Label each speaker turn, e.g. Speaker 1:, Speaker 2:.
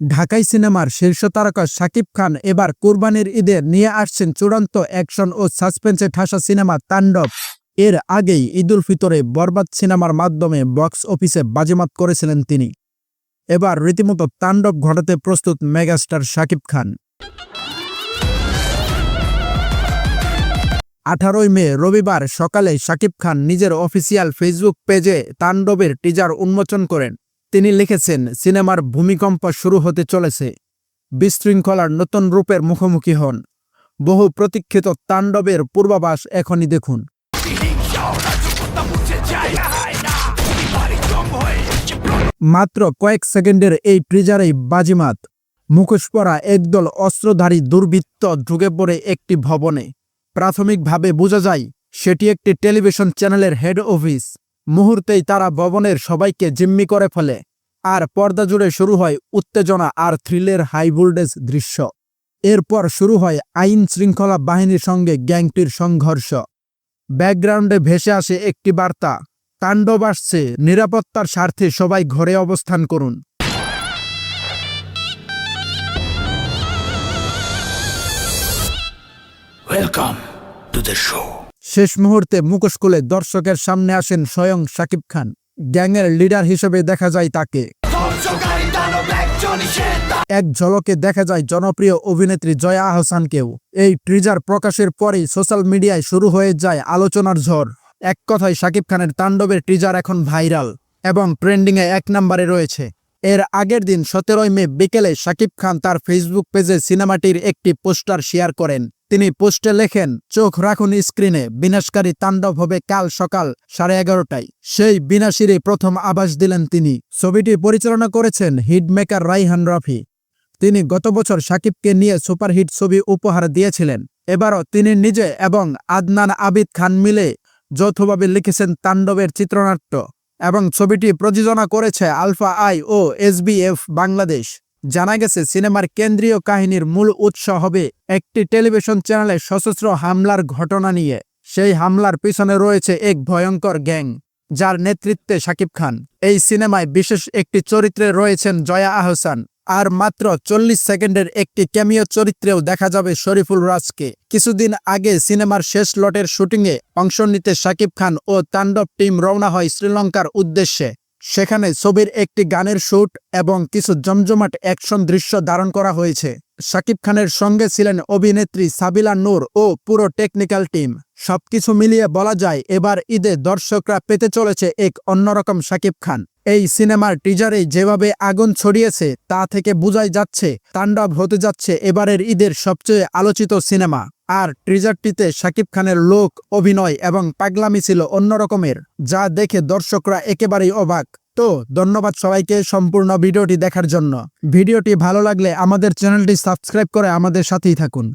Speaker 1: ঢাকাই সিনেমার শীর্ষ তারকা শাকিব খান এবার কোরবানির ঈদে নিয়ে আসছেন চূড়ান্ত অ্যাকশন ও সাসপেন্সে ঠাসা সিনেমা তাণ্ডব। এর আগেই ঈদুল ফিতরে বরবাদ সিনেমার মাধ্যমে বক্স অফিসে বাজিমাত করেছিলেন তিনি। এবার রীতিমতো তাণ্ডব ঘটাতে প্রস্তুত মেগাস্টার শাকিব খান। আঠারোই মে রবিবার সকালে শাকিব খান নিজের অফিসিয়াল ফেসবুক পেজে তাণ্ডবের টিজার উন্মোচন করেন। তিনি লিখেছেন, সিনেমার ভূমিকম্প শুরু হতে চলেছে। বিশৃঙ্খলার নতুন রূপের মুখোমুখি হন। বহু প্রতীক্ষিত তাণ্ডবের পূর্বাভাস এখনই দেখুন। মাত্র কয়েক সেকেন্ডের এই ট্রিজারেই বাজিমাত। মুখোশ পরা একদল অস্ত্রধারী দুর্বৃত্ত ঢুকে পড়ে একটি ভবনে। প্রাথমিকভাবে বোঝা যায়, সেটি একটি টেলিভিশন চ্যানেলের হেড অফিস। মুহূর্তেই তারা ভবনের সবাইকে জিম্মি করে ফেলে, আর পর্দা জুড়ে শুরু হয় উত্তেজনা আর থ্রিলের হাই ভোল্টেজ দৃশ্য। এরপর শুরু হয় আইন শৃঙ্খলা বাহিনীর সঙ্গে গ্যাংটির সংঘর্ষ। ব্যাকগ্রাউন্ডে ভেসে আসে একটি বার্তা, তাণ্ডব আসছে, নিরাপত্তার স্বার্থে সবাই ঘরে অবস্থান করুন।
Speaker 2: Welcome to the show.
Speaker 1: শেষ মুহূর্তে মুখোশ খুলে দর্শকের সামনে আসেন স্বয়ং শাকিব খান। গ্যাংয়ের লিডার হিসেবে দেখা যায় তাকে। এক ঝলকে দেখা যায় জনপ্রিয় অভিনেত্রী জয়া আহসানকেও। এই ট্রিজার প্রকাশের পরেই সোশ্যাল মিডিয়ায় শুরু হয়ে যায় আলোচনার ঝড়। এক কথায় শাকিব খানের তাণ্ডবের ট্রিজার এখন ভাইরাল এবং ট্রেন্ডিংয়ে এক নম্বরে রয়েছে। এর আগের দিন সতেরোই মে বিকেলে শাকিব খান তার ফেসবুক পেজে সিনেমাটির একটি পোস্টার শেয়ার করেন। তিনি পোস্টে লেখেন, চোখ রাখুন স্ক্রিনে, বিনাশকারী তাণ্ডব হবে কাল সকাল সাড়ে এগারোটায়। সেই বিনাশিরই প্রথম আভাস দিলেন তিনি। ছবিটি পরিচালনা করেছেন হিটমেকার রাইহান রাফি। তিনি গত বছর সাকিবকে নিয়ে সুপারহিট ছবি উপহার দিয়েছিলেন। এবারও তিনি নিজে এবং আদনান আবিদ খান মিলে যৌথভাবে লিখেছেন তাণ্ডবের চিত্রনাট্য এবং ছবিটি প্রযোজনা করেছে আলফা আই ও এসবিএফ বাংলাদেশ। জানা গেছে, সিনেমার কেন্দ্রীয় কাহিনীর মূল উৎস হবে একটি টেলিভিশন চ্যানেলে সশস্ত্র হামলার ঘটনা নিয়ে। সেই হামলার পিছনে রয়েছে এক ভয়ঙ্কর গ্যাং, যার নেতৃত্বে শাকিব খান। এই সিনেমায় বিশেষ একটি চরিত্রে রয়েছেন জয়া আহসান, আর মাত্র চল্লিশ সেকেন্ডের একটি ক্যামিও চরিত্রেও দেখা যাবে শরীফুল রাজকে। কিছুদিন আগে সিনেমার শেষ লটের শুটিংয়ে অংশ নিতে শাকিব খান ও তাণ্ডব টিম রওনা হয় শ্রীলঙ্কার উদ্দেশ্যে। সেখানে ছবির একটি গানের শ্যুট এবং কিছু জমজমাট অ্যাকশন দৃশ্য ধারণ করা হয়েছে। শাকিব খানের সঙ্গে ছিলেন অভিনেত্রী সাবিলা নূর ও পুরো টেকনিক্যাল টিম। সবকিছু মিলিয়ে বলা যায়, এবার ঈদে দর্শকরা পেতে চলেছে এক অন্যরকম শাকিব খান। এই সিনেমার টিজারে যেভাবে আগুন ছড়িয়েছে, তা থেকে বোঝাই যাচ্ছে, তাণ্ডব হতে যাচ্ছে এবারের ঈদের সবচেয়ে আলোচিত সিনেমা। আর ট্রিজারটিতে শাকিব খানের লোক, অভিনয় এবং পাগলামি ছিল অন্যরকমের যা দেখে দর্শকরা একেবারেই অবাক। তো ধন্যবাদ সবাইকে সম্পূর্ণ ভিডিওটি দেখার জন্য। ভিডিওটি ভালো লাগলে আমাদের চ্যানেলটি সাবস্ক্রাইব করে আমাদের সাথেই থাকুন।